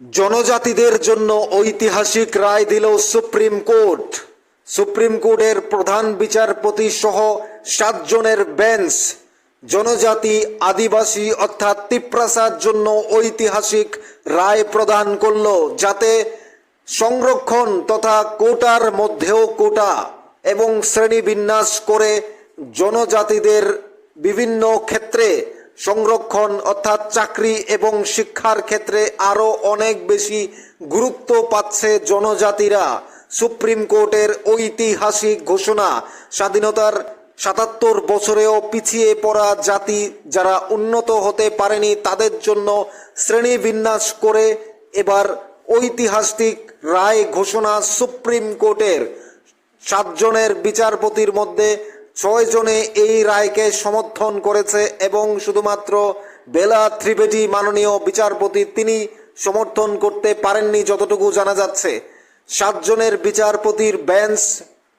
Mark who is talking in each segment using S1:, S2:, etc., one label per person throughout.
S1: জনজাতিদের জন্য ঐতিহাসিক রায় দিল সুপ্রিম কোর্ট। সুপ্রিম কোর্টের প্রধান বিচারপতি সহ সাতজনের বেঞ্চ। জনজাতি, আদিবাসী অর্থাৎ তিপ্রাসার জন্য ঐতিহাসিক রায় প্রদান করল যাতে সংরক্ষণ তথা কোটার মধ্যেও কোটা এবং শ্রেণীবিন্যাস করে জনজাতিদের বিভিন্ন ক্ষেত্রে সংরক্ষণ অর্থাৎ চাকরি এবং শিক্ষার ক্ষেত্রে আরও অনেক বেশি গুরুত্ব পাচ্ছে জনজাতিরা। সুপ্রিম কোর্টের ঐতিহাসিক ঘোষণা, স্বাধীনতার সাতাত্তর বছরেও পিছিয়ে পড়া জাতি যারা উন্নত হতে পারেনি তাদের জন্য শ্রেণীবিন্যাস করে এবার ঐতিহাসিক রায় ঘোষণা সুপ্রিম কোর্টের। সাতজনের বিচারপতির মধ্যে ছয় জনে এই রায়কে সমর্থন করেছে এবং শুধুমাত্র বেলা ত্রিবেদী মাননীয় বিচারপতি তিনি সমর্থন করতে পারেননি যতটুকু জানা যাচ্ছে। সাতজনের বিচারপতির বেঞ্চ,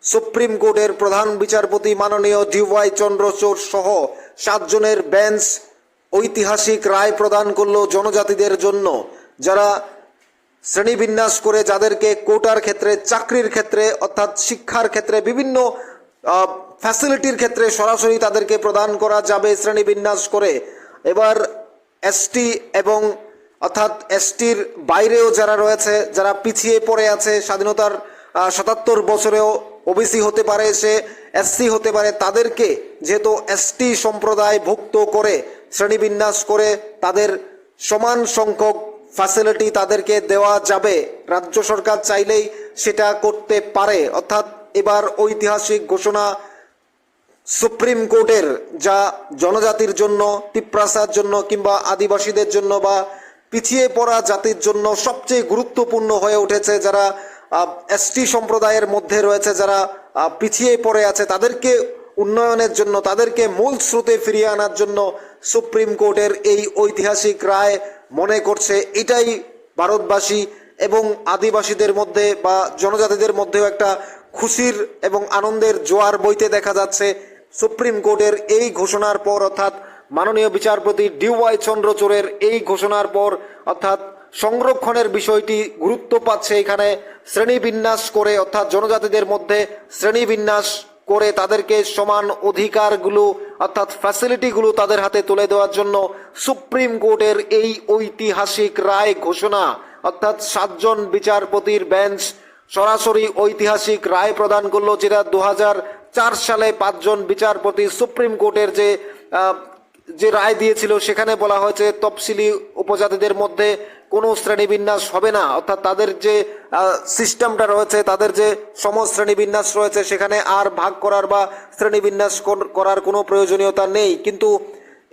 S1: সুপ্রিম কোর্টের প্রধান বিচারপতি মাননীয় ডিওয়াই চন্দ্রচূড় সহ সাতজনের বেঞ্চ ঐতিহাসিক রায় প্রদান করল জনজাতিদের জন্য। যারা শ্রেণীবিন্যাস করে যাদেরকে কোটার ক্ষেত্রে, চাকরির ক্ষেত্রে, অর্থাৎ শিক্ষার ক্ষেত্রে বিভিন্ন ফ্যাসিলিটির ক্ষেত্রে সরাসরি তাদেরকে প্রদান করা যাবে শ্রেণীবিন্যাস করে। এবার এসটি এবং অর্থাৎ এসটির বাইরেও যারা রয়েছে, যারা পিছিয়ে পড়ে আছে, স্বাধীনতার সাতাত্তর বছরেও ওবিসি হতে পারে, সে এসসি হতে পারে, তাদেরকে যেহেতু এসটি সম্প্রদায় ভুক্ত করে, শ্রেণীবিন্যাস করে তাদের সমান সংখ্যক ফ্যাসিলিটি তাদেরকে দেওয়া যাবে। রাজ্য সরকার চাইলেই সেটা করতে পারে। অর্থাৎ এবার ঐতিহাসিক ঘোষণা সুপ্রিম কোর্টের যা জনজাতির জন্য তিপ্রাসার জন্য কিংবা আদিবাসীদের জন্য বা পিছিয়ে পড়া জাতির জন্য সবচেয়ে গুরুত্বপূর্ণ হয়ে উঠেছে যারা এসটি সম্প্রদায়ের মধ্যে রয়েছে যারা পিছিয়ে পড়ে আছে, তাদেরকে উন্নয়নের জন্য, তাদেরকে মূল স্রোতে ফিরিয়ে আনার জন্য সুপ্রিম কোর্টের এই ঐতিহাসিক রায় মনে করছে। এটাই ভারতবাসী এবং আদিবাসীদের মধ্যে বা জনজাতিদের মধ্যেও একটা খুশির এবং আনন্দের জোয়ার বইতে দেখা যাচ্ছে। সুপ্রিম কোর্টের এই ঘোষণার পর অর্থাৎ মাননীয় বিচারপতি ডিওয়াই চন্দ্রচূড়ের এই ঘোষণার পর অর্থাৎ সংরক্ষণের বিষয়টি গুরুত্ব পাচ্ছে এখানে শ্রেণীবিন্যাস করে, অর্থাৎ জনজাতিদের মধ্যে শ্রেণীবিন্যাস করে তাদেরকে সমান অধিকারগুলো, অর্থাৎ ফ্যাসিলিটিগুলো তাদের হাতে তুলে দেওয়ার জন্য সুপ্রিম কোর্টের এই ঐতিহাসিক রায় ঘোষণা, অর্থাৎ সাতজন বিচারপতির বেঞ্চ সরাসরি ঐতিহাসিক রায় প্রদান করল, যেটা দু চার সালে পাঁচজন বিচারপতি সুপ্রিম কোর্টের যে যে রায় দিয়েছিল, সেখানে বলা হয়েছে তফসিলি উপজাতিদের মধ্যে কোনো শ্রেণীবিন্যাস হবে না। অর্থাৎ তাদের যে সিস্টেমটা রয়েছে, তাদের যে সম শ্রেণীবিন্যাস রয়েছে, সেখানে আর ভাগ করার বা শ্রেণীবিন্যাস করার কোনো প্রয়োজনীয়তা নেই। কিন্তু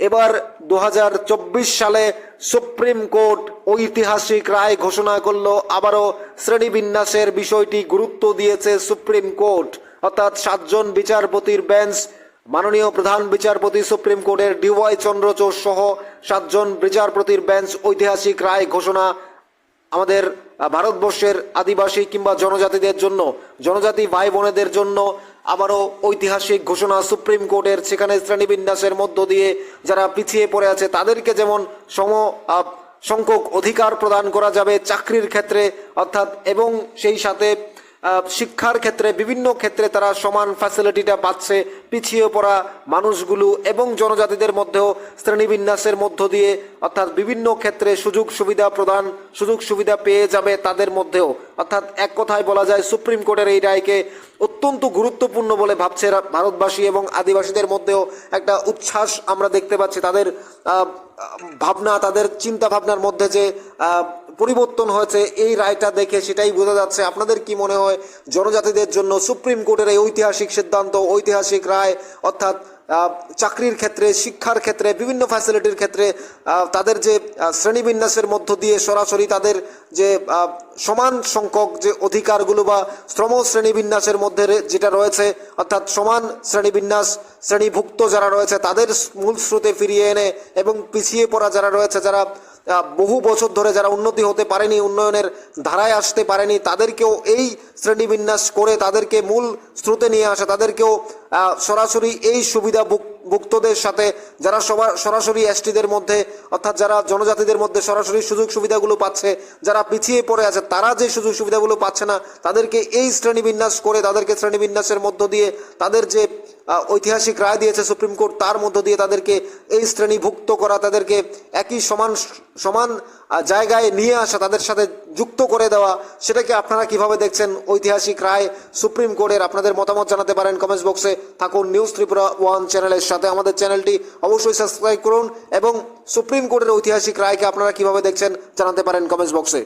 S1: এবার দু হাজার চব্বিশ সালে সুপ্রিম কোর্ট ঐতিহাসিক রায় ঘোষণা করল, আবারও শ্রেণীবিন্যাসের বিষয়টি গুরুত্ব দিয়েছে সুপ্রিম কোর্ট। অর্থাৎ সাতজন বিচারপতির বেঞ্চ, মাননীয় প্রধান বিচারপতি সুপ্রিম কোর্টের ডিওয়াই চন্দ্রচূড় সহ সাতজন বিচারপতির বেঞ্চ ঐতিহাসিক রায় ঘোষণা আমাদের ভারতবর্ষের আদিবাসী কিংবা জনজাতিদের জন্য, জনজাতি ভাই বোনেদের জন্য আবারও ঐতিহাসিক ঘোষণা সুপ্রিম কোর্টের সেখানে শ্রেণীবিন্যাসের মধ্য দিয়ে যারা পিছিয়ে পড়ে আছে তাদেরকে যেমন সম সংখ্যক অধিকার প্রদান করা যাবে চাকরির ক্ষেত্রে, অর্থাৎ এবং সেই সাথে শিক্ষার ক্ষেত্রে, বিভিন্ন ক্ষেত্রে তারা সমান ফ্যাসিলিটিটা পাচ্ছে, পিছিয়ে পড়া মানুষগুলো এবং জনজাতিদের মধ্যেও শ্রেণীবিন্যাসের মধ্য দিয়ে, অর্থাৎ বিভিন্ন ক্ষেত্রে সুযোগ সুবিধা প্রদান, সুযোগ সুবিধা পেয়ে যাবে তাদের মধ্যেও। অর্থাৎ এক কথায় বলা যায়, সুপ্রিম কোর্টের এই রায়কে অত্যন্ত গুরুত্বপূর্ণ বলে ভাবছে ভারতবাসী এবং আদিবাসীদের মধ্যেও একটা উচ্ছ্বাস আমরা দেখতে পাচ্ছি। তাদের ভাবনা, তাদের চিন্তা ভাবনার মধ্যে যে পরিবর্তন হয়েছে, এই রায়টা দেখে সেটাই বোঝা যাচ্ছে। আপনাদের কি মনে হয়? জনজাতিদের জন্য সুপ্রিম কোর্টের এই ঐতিহাসিক সিদ্ধান্ত, ঐতিহাসিক রায়, অর্থাৎ চাকরির ক্ষেত্রে, শিক্ষার ক্ষেত্রে, বিভিন্ন ফ্যাসিলিটির ক্ষেত্রে তাদের যে শ্রেণীবিন্যাসের মধ্য দিয়ে সরাসরি তাদের যে সমান সংখ্যক যে অধিকারগুলো বা শ্রম শ্রেণীবিন্যাসের মধ্যে যেটা রয়েছে, অর্থাৎ সমান শ্রেণীবিন্যাস, শ্রেণীভুক্ত যারা রয়েছে, তাদের মূল স্রোতে ফিরিয়ে এনে এবং পিছিয়ে পড়া যারা রয়েছে, যারা বহু বছর ধরে যারা উন্নতি হতে পারেনি, উন্নয়নের ধারায় আসতে পারেনি, তাদেরকেও এই শ্রেণীবিন্যাস করে তাদেরকে মূল স্রোতে নিয়ে আসা, তাদেরকেও সরাসরি এই সুবিধা ভুক- ভুক্তদের সাথে যারা সবার, সরাসরি এসটিদের মধ্যে, অর্থাৎ যারা জনজাতিদের মধ্যে সরাসরি সুযোগ সুবিধাগুলো পাচ্ছে, যারা পিছিয়ে পড়ে আছে, তারা যে সুযোগ সুবিধাগুলো পাচ্ছে না, তাদেরকে এই শ্রেণীবিন্যাস করে, তাদেরকে শ্রেণীবিন্যাসের মধ্য দিয়ে তাদের যে ঐতিহাসিক রায় দিয়েছে সুপ্রিম কোর্ট, তার মধ্য দিয়ে তাদেরকে এই শ্রেণীভুক্ত করা, তাদেরকে একই সমান সমান জায়গায় নিয়ে আসা, তাদের সাথে যুক্ত করে দেওয়া, সেটাকে আপনারা কীভাবে দেখছেন? ঐতিহাসিক রায় সুপ্রিম কোর্টের, আপনাদের মতামত জানাতে পারেন কমেন্টস বক্সে। থাকুন নিউজ ত্রিপুরা ওয়ান চ্যানেলের সাথে। আমাদের চ্যানেলটি অবশ্যই সাবস্ক্রাইব করুন এবং সুপ্রিম কোর্টের ঐতিহাসিক রায়কে আপনারা কীভাবে দেখছেন জানাতে পারেন কমেন্টস বক্সে।